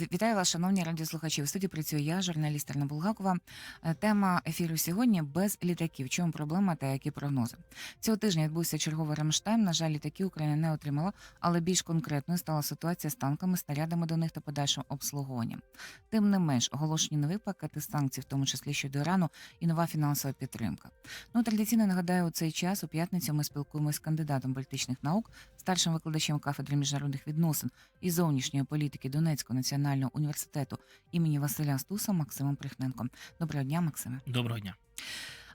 вітаю вас, шановні радіослухачі. У студії працюю я, журналіст Арна Булгакова. Е, Тема ефіру сьогодні без літаків. В чому проблема та які прогнози? Цього тижня відбувся черговий Рамштайн. На жаль, літаки Україна не отримала, але більш конкретною стала ситуація з танками, снарядами до них та подальшим обслуговуванням. Тим не менш, оголошені нові пакети санкцій, в тому числі щодо Ірану, і нова фінансова підтримка. Ну традиційно нагадаю, у цей час у п'ятницю ми спілкуємося з кандидатом політичних наук, старшим викладачем кафедри міжнародних відносин і зовнішньої політики Донецького національного університету імені Василя Стуса Максимом Прихненком. Доброго дня, Максиме. Доброго дня.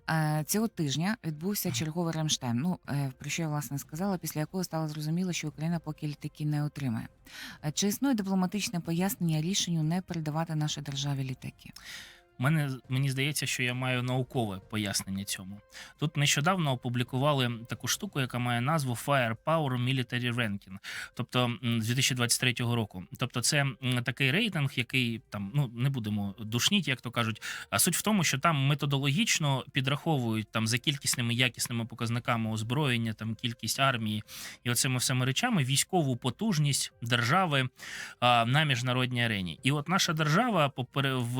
Е, Цього тижня відбувся черговий Рамштайн. Ну е, про що я власне сказала, після якого стало зрозуміло, що Україна поки літаки не отримає. Е, Чи існує дипломатичне пояснення рішенню не передавати нашій державі літаки? Мене мені здається, що я маю наукове пояснення цьому. Тут нещодавно опублікували таку штуку, яка має назву Firepower Military Ranking, тобто з 2023 року. Тобто, це такий рейтинг, який там ну не будемо душніть, як то кажуть. А суть в тому, що там методологічно підраховують там за кількісними якісними показниками озброєння, там кількість армії і оцими всіми речами військову потужність держави а, на міжнародній арені. І от наша держава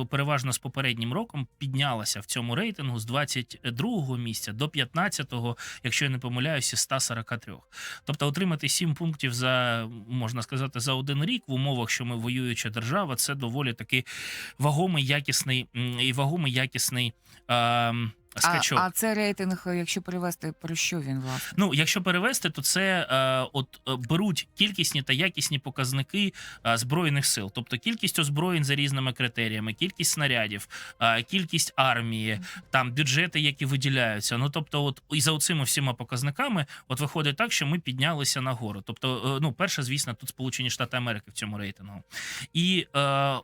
переважно з попереднім роком піднялася в цьому рейтингу з 22-го місця до 15-го, якщо я не помиляюся, з 143. Тобто отримати 7 пунктів за можна сказати за один рік в умовах, що ми воююча держава, це доволі таки вагомий якісний і вагомий якісний. А, Скачок. а це рейтинг, якщо перевести, про що він власне? Ну, якщо перевести, то це е, от е, беруть кількісні та якісні показники е, збройних сил, тобто кількість озброєнь за різними критеріями, кількість снарядів, е, кількість армії, там бюджети, які виділяються. Ну тобто, от і за оцими всіма показниками, от виходить так, що ми піднялися нагору. Тобто, е, ну, перше, звісно, тут Сполучені Штати Америки в цьому рейтингу. І е,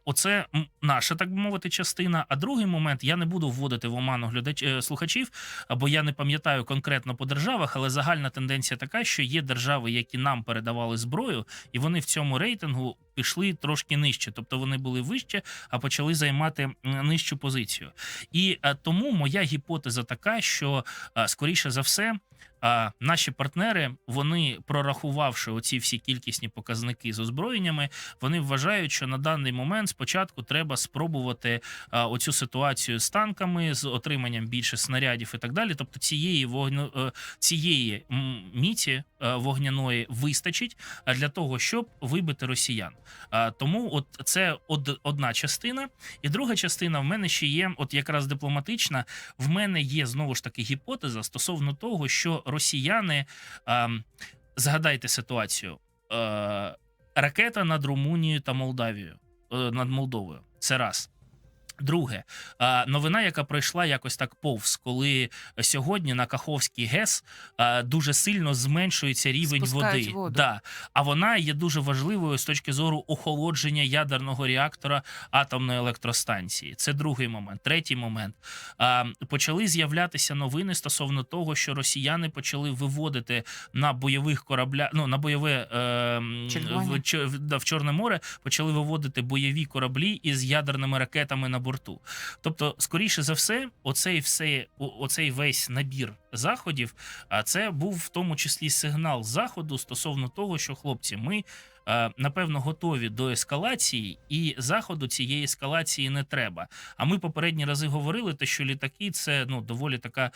оце наша, так би мовити, частина. А другий момент я не буду вводити в оману глядач е, слухачів, бо я не пам'ятаю конкретно по державах, але загальна тенденція така, що є держави, які нам передавали зброю, і вони в цьому рейтингу пішли трошки нижче, тобто вони були вище, а почали займати нижчу позицію. І е, тому моя гіпотеза така, що е, скоріше за все. Наші партнери, вони прорахувавши оці всі кількісні показники з озброєннями, вони вважають, що на даний момент спочатку треба спробувати а, оцю ситуацію з танками, з отриманням більше снарядів і так далі. Тобто цієї вогню е, цієї міці е, вогняної вистачить для того, щоб вибити росіян. А, Тому, от це од, одна частина, і друга частина в мене ще є, от якраз дипломатична. В мене є знову ж таки гіпотеза стосовно того, що росіяни е, згадайте ситуацію. Е, ракета над Румунією та Молдавією е, над Молдовою. Це раз. Друге, новина, яка пройшла якось так повз, коли сьогодні на Каховський ГЕС дуже сильно зменшується рівень Спускають води. воду. Да. А вона є дуже важливою з точки зору охолодження ядерного реактора атомної електростанції. Це другий момент. Третій момент. Почали з'являтися новини стосовно того, що росіяни почали виводити на бойових кораблях, ну на бойове е, в, в, в Чорне море, почали виводити бойові кораблі із ядерними ракетами на борту. Тобто, скоріше за все, оцей все, оцей весь набір заходів, а це був в тому числі сигнал заходу стосовно того, що хлопці, ми. Е, Напевно, готові до ескалації, і заходу цієї ескалації не треба. А ми попередні рази говорили, те, що літаки це ну доволі така е,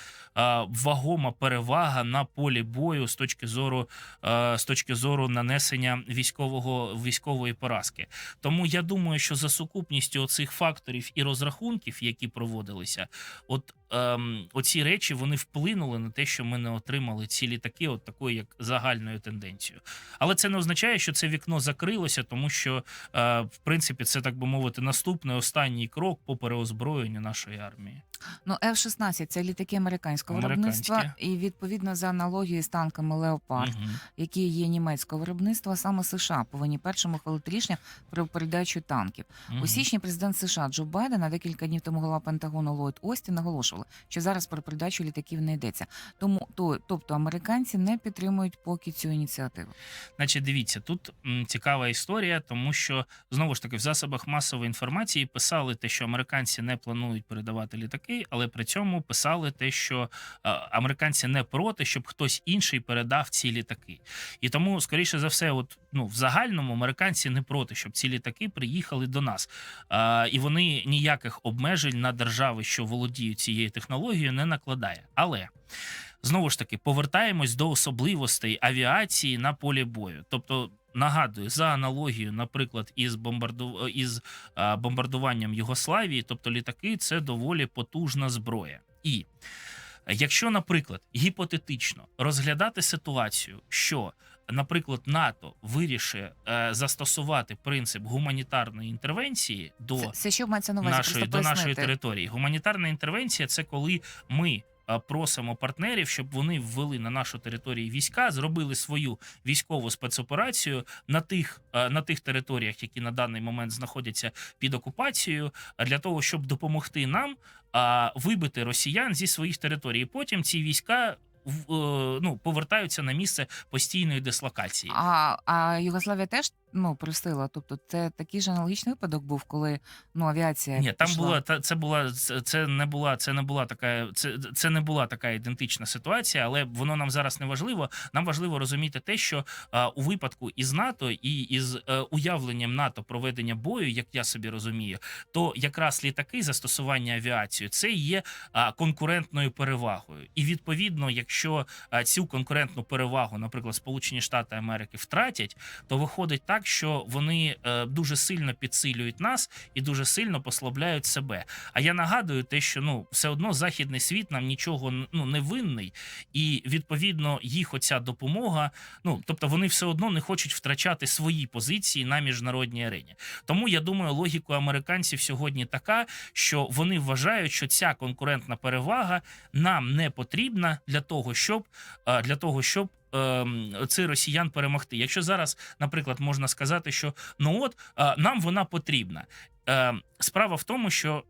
вагома перевага на полі бою з точки зору е, з точки зору нанесення військового військової поразки. Тому я думаю, що за сукупністю оцих факторів і розрахунків, які проводилися, от ем, оці речі вони вплинули на те, що ми не отримали ці літаки, от такою як загальною тенденцією. Але це не означає, що це вікно закрилося, тому що е, в принципі це так би мовити наступний останній крок по переозброєнню нашої армії. Ну, F-16 – це літаки американського виробництва, і відповідно за аналогією з танками Леопард, Мгм. які є німецького виробництва, саме США повинні першим ухвалити рішення про передачу танків. Мгм. У січні президент США Джо Байден, а декілька днів тому голова Пентагону Ллойд Остін наголошували, що зараз про передачу літаків не йдеться. Тому то, тобто американці не підтримують поки цю ініціативу. Значить, дивіться, тут цікава історія, тому що знову ж таки в засобах масової інформації писали те, що американці не планують передавати літаки. Літаки, але при цьому писали те, що е, американці не проти, щоб хтось інший передав ці літаки. І тому, скоріше за все, от ну в загальному американці не проти, щоб ці літаки приїхали до нас. Е, і вони ніяких обмежень на держави, що володіють цією технологією, не накладає. Але знову ж таки повертаємось до особливостей авіації на полі бою. Тобто, нагадую, за аналогією, наприклад, із бомбарду... із а, бомбардуванням Югославії, тобто літаки, це доволі потужна зброя. І якщо, наприклад, гіпотетично розглядати ситуацію, що Наприклад, НАТО вирішить е, застосувати принцип гуманітарної інтервенції до Це, це що мається на увазі? нашої Просто до нашої пояснити. території. Гуманітарна інтервенція це коли ми. Е, Просимо партнерів, щоб вони ввели на нашу територію війська, зробили свою військову спецоперацію на тих е, на тих територіях, які на даний момент знаходяться під окупацією, для того, щоб допомогти нам вибити росіян зі своїх територій. Потім ці війська е, ну повертаються на місце постійної дислокації. А, а Югославія теж ну просила. Тобто, це такий ж аналогічний випадок був, коли ну авіація Ні, там пішла. була та це була це не була це не була така. Це це не була така ідентична ситуація, але воно нам зараз не важливо. Нам важливо розуміти те, що а, у випадку із НАТО і із е, уявленням НАТО проведення бою, як я собі розумію, то якраз літаки застосування авіацію це є а, конкурентною перевагою. І відповідно, якщо а, цю конкурентну перевагу, наприклад, Сполучені Штати Америки втратять, то виходить так, що вони е, дуже сильно підсилюють нас і дуже сильно послабляють себе. А я нагадую те, що ну все одно західний світ нам нічого ну не винний, і відповідно їх оця допомога. Ну тобто вони все одно не хочуть втрачати свої позиції на міжнародній арені. Тому я думаю, логіка американців сьогодні така, що вони вважають, що ця конкурентна перевага нам не потрібна для того, щоб е, для того, щоб. Ем, Цих росіян перемогти. Якщо зараз, наприклад, можна сказати, що ну от нам вона потрібна. Е, Справа в тому, що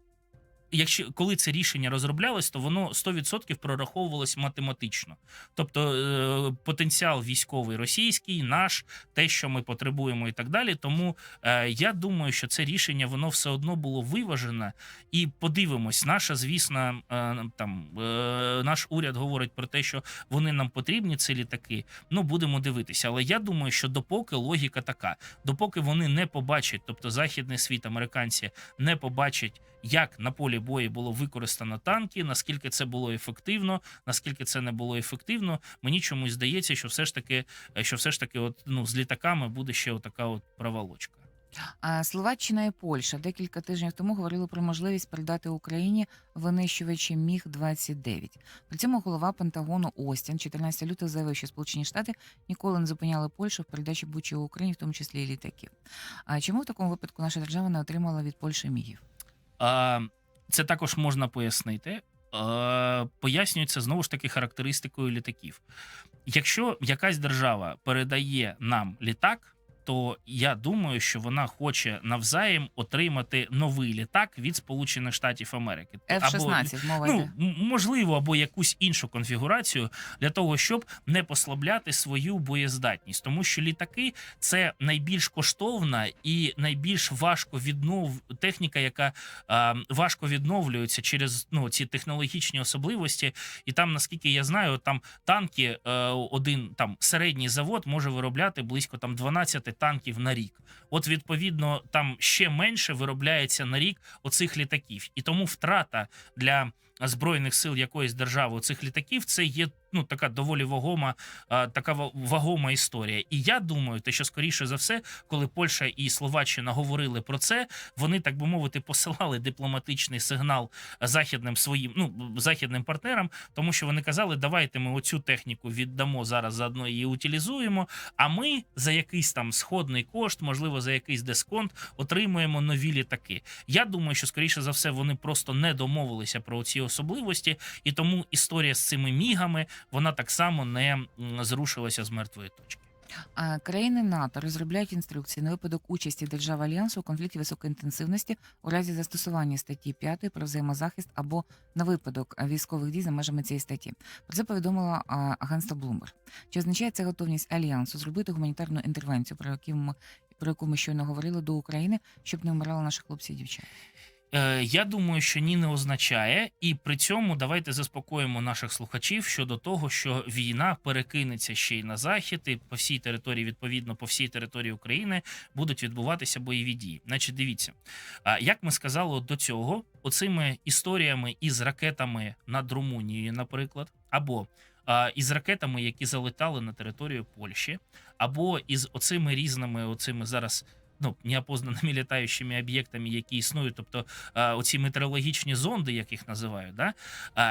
якщо коли це рішення розроблялось, то воно 100% прораховувалось математично. Тобто е, потенціал військовий російський, наш, те, що ми потребуємо, і так далі. Тому е, я думаю, що це рішення воно все одно було виважене. І подивимось, наша, звісно, е, там наш уряд говорить про те, що вони нам потрібні, ці літаки. Ну будемо дивитися. Але я думаю, що допоки логіка така, допоки вони не побачать, тобто західний світ, американці не побачать, як на полі бою було використано танки, наскільки це було ефективно, наскільки це не було ефективно. Мені чомусь здається, що все ж таки, що все ж таки, от ну з літаками буде ще отака от проволочка. Словаччина і Польща декілька тижнів тому говорили про можливість передати Україні винищувачі Міг 29 При цьому голова Пентагону Остін 14 лютого заявив, що Сполучені Штати ніколи не зупиняли Польщу в передачі будь-чого Україні, в тому числі і літаків. А чому в такому випадку наша держава не отримала від Польщі мігів? Це також можна пояснити. Пояснюється знову ж таки характеристикою літаків. Якщо якась держава передає нам літак, то я думаю, що вона хоче навзаєм отримати новий літак від Сполучених Штатів Америки. Або F-16, мова Ну, йде. м- можливо, або якусь іншу конфігурацію для того, щоб не послабляти свою боєздатність, тому що літаки це найбільш коштовна і найбільш важко віднов техніка, яка а, важко відновлюється через ну ці технологічні особливості. І там, наскільки я знаю, там танки, е, один там середній завод може виробляти близько там 12 танків на рік. От відповідно там ще менше виробляється на рік оцих літаків, і тому втрата для збройних сил якоїсь держави цих літаків це є ну така доволі вагома, така ва- вагома історія. І я думаю, те, що скоріше за все, коли Польща і Словаччина говорили про це, вони так би мовити посилали дипломатичний сигнал західним своїм ну західним партнерам, тому що вони казали, давайте ми оцю техніку віддамо зараз заодно її утилізуємо. А ми за якийсь там сходний кошт, можливо, за якийсь дисконт, отримуємо нові літаки. Я думаю, що скоріше за все вони просто не домовилися про ці особливості, і тому історія з цими мігами вона так само не зрушилася з мертвої точки. Країни НАТО розробляють інструкції на випадок участі держав альянсу у конфлікті високої інтенсивності у разі застосування статті 5 про взаємозахист або на випадок військових дій за межами цієї статті. Про це повідомила агентство Bloomberg. Чи означає це готовність альянсу зробити гуманітарну інтервенцію, про яку ми про яку ми щойно говорили до України, щоб не вмирали наші хлопці і дівчата? Е, я думаю, що ні не означає, і при цьому давайте заспокоїмо наших слухачів щодо того, що війна перекинеться ще й на захід, і по всій території, відповідно, по всій території України будуть відбуватися бойові дії. Значить, дивіться, як ми сказали до цього, оцими історіями із ракетами над Румунією, наприклад, або із ракетами, які залетали на територію Польщі, або із оцими різними, оцими зараз. Ну, неопознаними літаючими об'єктами, які існують, тобто оці метеорологічні зонди, як їх називають, да?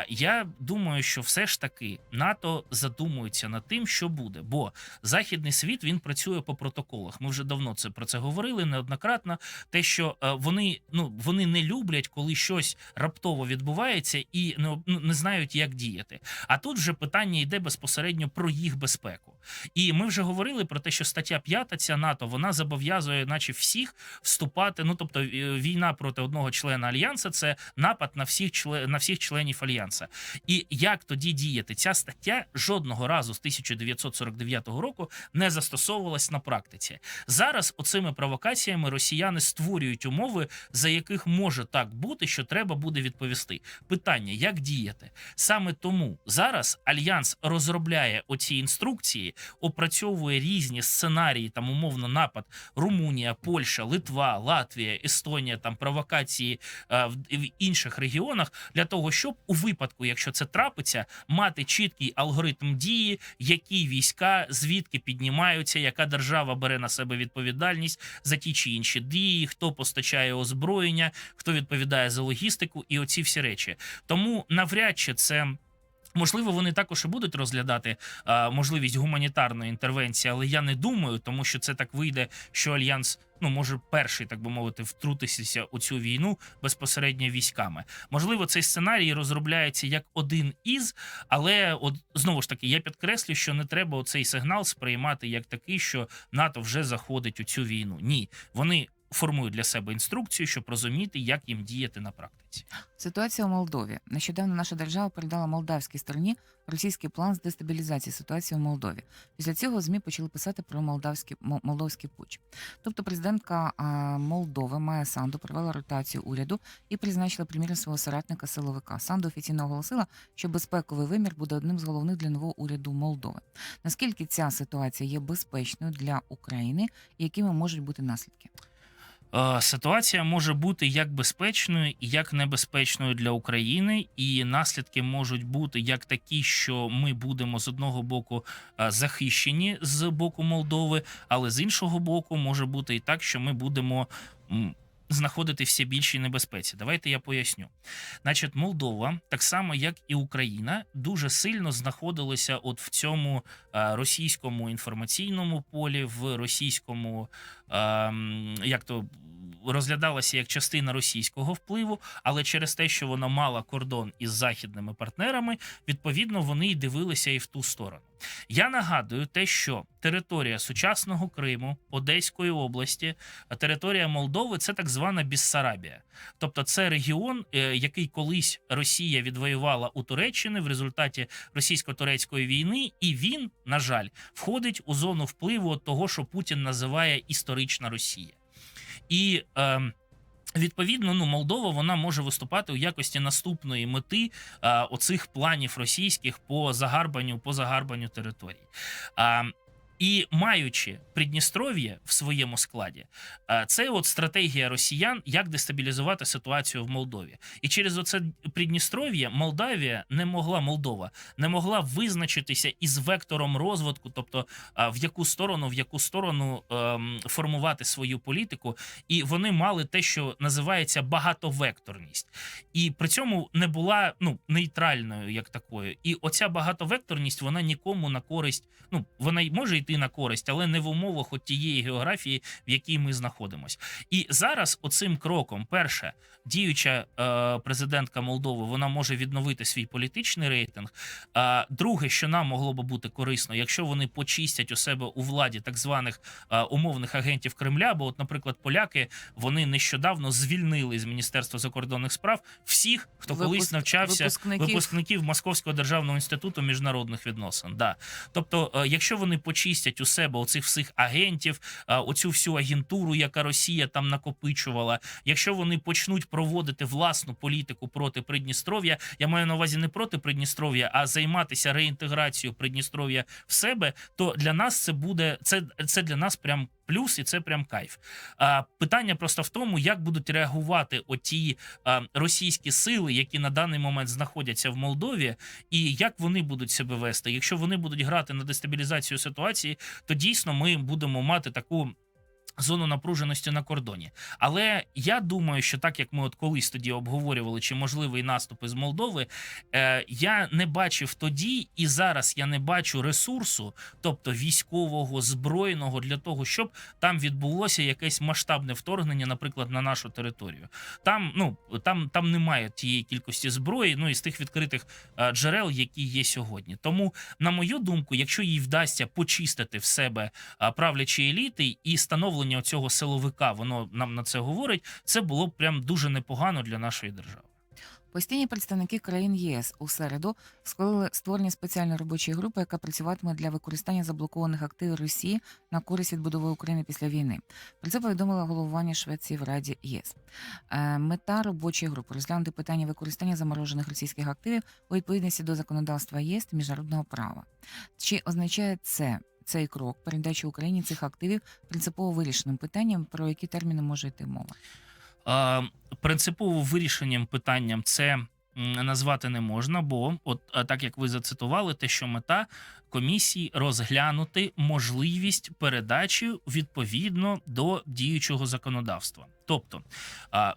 я думаю, що все ж таки НАТО задумується над тим, що буде. Бо західний світ він працює по протоколах. Ми вже давно це про це говорили неоднократно. Те, що вони ну вони не люблять, коли щось раптово відбувається і не, ну, не знають, як діяти. А тут вже питання йде безпосередньо про їх безпеку. І ми вже говорили про те, що стаття 5 ця НАТО вона зобов'язує, наче всіх вступати. Ну тобто, е, війна проти одного члена альянсу це напад на всіх чле- на всіх членів альянса. І як тоді діяти? Ця стаття жодного разу з 1949 року не застосовувалась на практиці. Зараз оцими провокаціями росіяни створюють умови, за яких може так бути, що треба буде відповісти. Питання: як діяти? Саме тому зараз альянс розробляє оці інструкції, опрацьовує різні сценарії, там умовно напад Румунія, Польща, Литва, Латвія, Естонія, там провокації е, в, в інших регіонах для того, щоб у випадку, якщо це трапиться, мати чіткий алгоритм дії, які війська звідки піднімаються, яка держава бере на себе відповідальність за ті чи інші дії, хто постачає озброєння, хто відповідає за логістику, і оці всі речі. Тому навряд чи це. Можливо, вони також і будуть розглядати а, можливість гуманітарної інтервенції, але я не думаю, тому що це так вийде, що альянс ну може перший, так би мовити, втрутитися у цю війну безпосередньо військами. Можливо, цей сценарій розробляється як один із, але от знову ж таки я підкреслю, що не треба оцей сигнал сприймати як такий, що НАТО вже заходить у цю війну. Ні, вони формують для себе інструкцію, щоб розуміти, як їм діяти на практиці. Ситуація у Молдові. Нещодавно наша держава передала молдавській стороні російський план з дестабілізації ситуації у Молдові. Після цього змі почали писати про молдавський мол- молдовський путч. Тобто, президентка Молдови Майя Санду провела ротацію уряду і призначила прем'єром свого соратника силовика. Санду офіційно оголосила, що безпековий вимір буде одним з головних для нового уряду Молдови. Наскільки ця ситуація є безпечною для України, якими можуть бути наслідки? Е, Ситуація може бути як безпечною як небезпечною для України, і наслідки можуть бути як такі, що ми будемо з одного боку е, захищені з боку Молдови, але з іншого боку, може бути і так, що ми будемо. Знаходити все більшій небезпеці. Давайте я поясню. Значить, Молдова, так само як і Україна, дуже сильно знаходилася от в цьому е, російському інформаційному полі, в російському ем, як то розглядалася як частина російського впливу, але через те, що вона мала кордон із західними партнерами, відповідно вони й дивилися і в ту сторону. Я нагадую те, що територія сучасного Криму, Одеської області, територія Молдови це так звана Біссарабія. Тобто, це регіон, е, який колись Росія відвоювала у Туреччини в результаті російсько-турецької війни, і він, на жаль, входить у зону впливу того, що Путін називає історична Росія. І е, відповідно, ну Молдова вона може виступати у якості наступної мети е, оцих планів російських по загарбанню, по загарбанню територій. А, і маючи Придністров'я в своєму складі, е, це от стратегія росіян, як дестабілізувати ситуацію в Молдові. І через оце Придністров'я Молдавія не могла Молдова не могла визначитися із вектором розвитку, тобто в яку сторону, в яку сторону ем, формувати свою політику, і вони мали те, що називається багатовекторність, і при цьому не була ну нейтральною як такою. І оця багатовекторність вона нікому на користь. Ну вона й може йти на користь, але не в умовах от тієї географії, в якій ми знаходимося. І зараз оцим кроком, перше, діюча е, президентка Молдови, вона може відновити свій політичний рейтинг. А друге, що нам могло би бути корисно, якщо вони почистять у себе у владі так званих а, умовних агентів Кремля, бо, от, наприклад, поляки вони нещодавно звільнили з Міністерства закордонних справ всіх, хто колись навчався випускників. випускників Московського державного інституту міжнародних відносин. Да. Тобто, е, якщо вони почистять розмістять у себе оцих всіх агентів, оцю всю агентуру, яка Росія там накопичувала, якщо вони почнуть проводити власну політику проти Придністров'я, я маю на увазі не проти Придністров'я, а займатися реінтеграцією Придністров'я в себе, то для нас це буде це, це для нас прям плюс, і це прям кайф. А, питання просто в тому, як будуть реагувати оті а, російські сили, які на даний момент знаходяться в Молдові, і як вони будуть себе вести. Якщо вони будуть грати на дестабілізацію ситуації, то дійсно ми будемо мати таку. Зону напруженості на кордоні, але я думаю, що так як ми от колись тоді обговорювали, чи можливий наступ із Молдови, е, я не бачив тоді, і зараз я не бачу ресурсу, тобто військового збройного для того, щоб там відбулося якесь масштабне вторгнення, наприклад, на нашу територію. Там ну там, там немає тієї кількості зброї, ну із тих відкритих е, джерел, які є сьогодні. Тому, на мою думку, якщо їй вдасться почистити в себе а, правлячі еліти і становлення цього силовика, воно нам на це говорить. Це було б прям дуже непогано для нашої держави. Постійні представники країн ЄС у середу схвалили створення спеціальної робочої групи, яка працюватиме для використання заблокованих активів Росії на користь відбудови України після війни. Про це повідомила головування Швеції в Раді ЄС. Е, Мета робочої групи розглянути питання використання заморожених російських активів у відповідності до законодавства ЄС та міжнародного права. Чи означає це? Цей крок передачі Україні цих активів принципово вирішеним питанням, про які терміни може йти мова. Е, принципово вирішенням питанням це назвати не можна, бо от так як ви зацитували, те, що мета комісії розглянути можливість передачі відповідно до діючого законодавства. Тобто,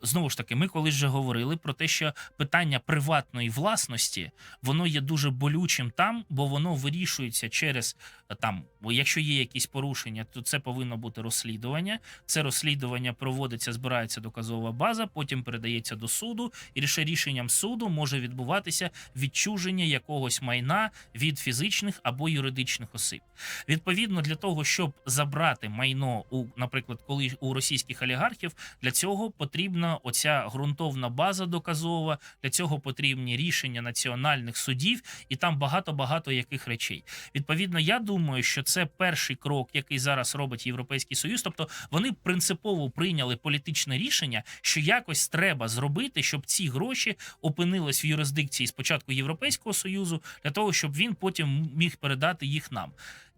знову ж таки, ми колись вже говорили про те, що питання приватної власності воно є дуже болючим там, бо воно вирішується через е, там, якщо є якісь порушення, то це повинно бути розслідування. Це розслідування проводиться, збирається доказова база, потім передається до суду, і лише рішенням суду може відбуватися відчуження якогось майна від фізичних або юридичних осіб. Відповідно, для того, щоб забрати майно у, наприклад, коли у російських олігархів, для цього потрібна оця ґрунтовна база доказова. Для цього потрібні рішення національних судів, і там багато багато яких речей. Відповідно, я думаю, що це перший крок, який зараз робить Європейський Союз. Тобто вони принципово прийняли політичне рішення, що якось треба зробити, щоб ці гроші опинились в юрисдикції спочатку Європейського союзу, для того, щоб він потім міг передати їх нам.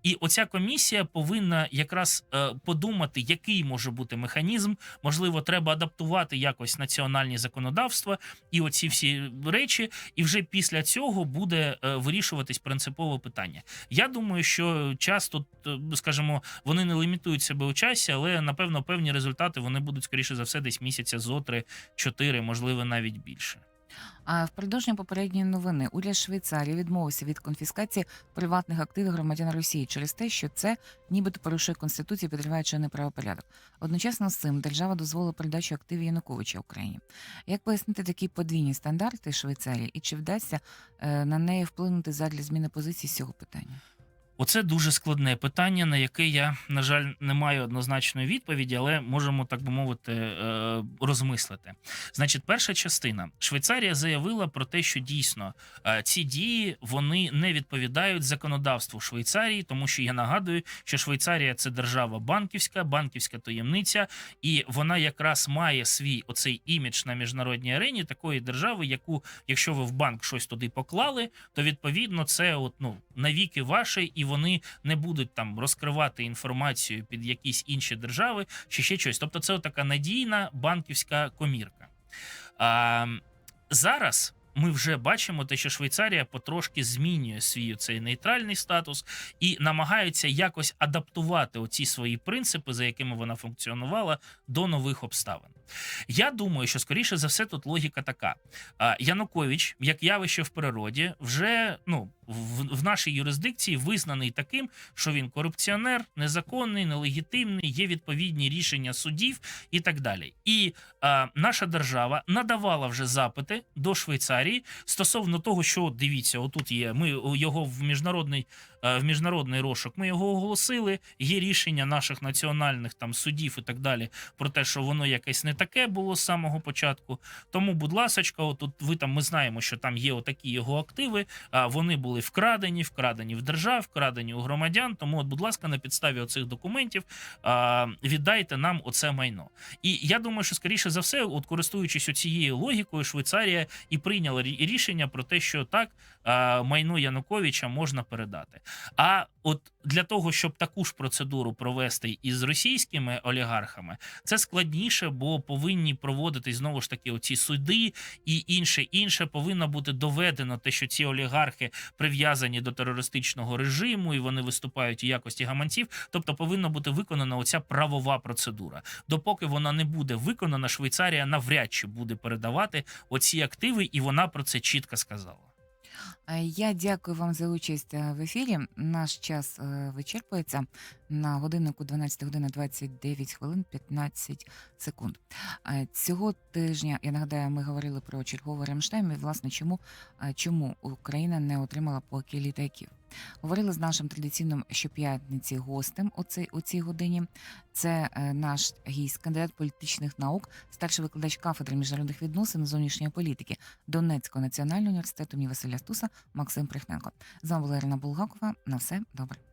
І оця комісія повинна якраз е, подумати, який може бути механізм. Можливо, треба адаптувати якось національні законодавства і оці всі речі. І вже після цього буде е, вирішуватись принципове питання. Я думаю, що час тут, е, скажімо, вони не лімітують себе у часі, але напевно певні результати вони будуть скоріше за все десь місяця зо три, чотири, можливо, навіть більше. А в продовження попередньої новини уряд Швейцарії відмовився від конфіскації приватних активів громадян Росії через те, що це нібито порушує конституцію, підриває чинний правопорядок. Одночасно з цим держава дозволила передачу активів Януковича Україні. Як пояснити такі подвійні стандарти Швейцарії, і чи вдасться е, на неї вплинути задля зміни позиції з цього питання? Оце дуже складне питання, на яке я, на жаль, не маю однозначної відповіді, але можемо, так би мовити, е, розмислити. Значить, перша частина Швейцарія заявила про те, що дійсно е, ці дії вони не відповідають законодавству Швейцарії, тому що я нагадую, що Швейцарія це держава банківська, банківська таємниця, і вона якраз має свій оцей імідж на міжнародній арені такої держави, яку, якщо ви в банк щось туди поклали, то відповідно це от ну навіки ваше, і вони не будуть там розкривати інформацію під якісь інші держави чи ще щось. Тобто, це така надійна банківська комірка. А, зараз. Ми вже бачимо те, що Швейцарія потрошки змінює свій цей нейтральний статус і намагається якось адаптувати оці свої принципи, за якими вона функціонувала, до нових обставин. Я думаю, що скоріше за все тут логіка така: Янукович, як явище в природі, вже ну в, в нашій юрисдикції визнаний таким, що він корупціонер, незаконний, нелегітимний, є відповідні рішення судів і так далі. І е, наша держава надавала вже запити до Швейцарії стосовно того, що дивіться, отут є. Ми його в міжнародний в міжнародний розшук. Ми його оголосили. Є рішення наших національних там судів і так далі про те, що воно якесь не таке було з самого початку. Тому, будь ласочка, отут ви там ми знаємо, що там є отакі його активи. А вони були вкрадені, вкрадені в держав, вкрадені у громадян. Тому, от, будь ласка, на підставі оцих документів віддайте нам оце майно. І я думаю, що скоріше за все, от користуючись цією логікою, Швейцарія і прийняла рішення про те, що так майно Януковича можна передати. А от для того, щоб таку ж процедуру провести із російськими олігархами, це складніше, бо повинні проводити знову ж таки оці суди і інше інше повинно бути доведено те, що ці олігархи прив'язані до терористичного режиму і вони виступають у якості гаманців. Тобто повинна бути виконана оця правова процедура. Допоки вона не буде виконана, Швейцарія навряд чи буде передавати оці активи, і вона про це чітко сказала. Е, Я дякую вам за участь в ефірі. Наш час е, вичерпується на годиннику 12 година 29 хвилин 15 секунд. Цього тижня я нагадаю, ми говорили про черговий Ремштайм і власне чому, чому Україна не отримала поки літаків. Говорили з нашим традиційним щоп'ятниці гостем у цій, у цій годині. Це е, наш гість, кандидат політичних наук, старший викладач кафедри міжнародних відносин зовнішньої політики Донецького національного університету імені Василя Стуса Максим Прихненко. З вами була Ірина Булгакова. На все добре.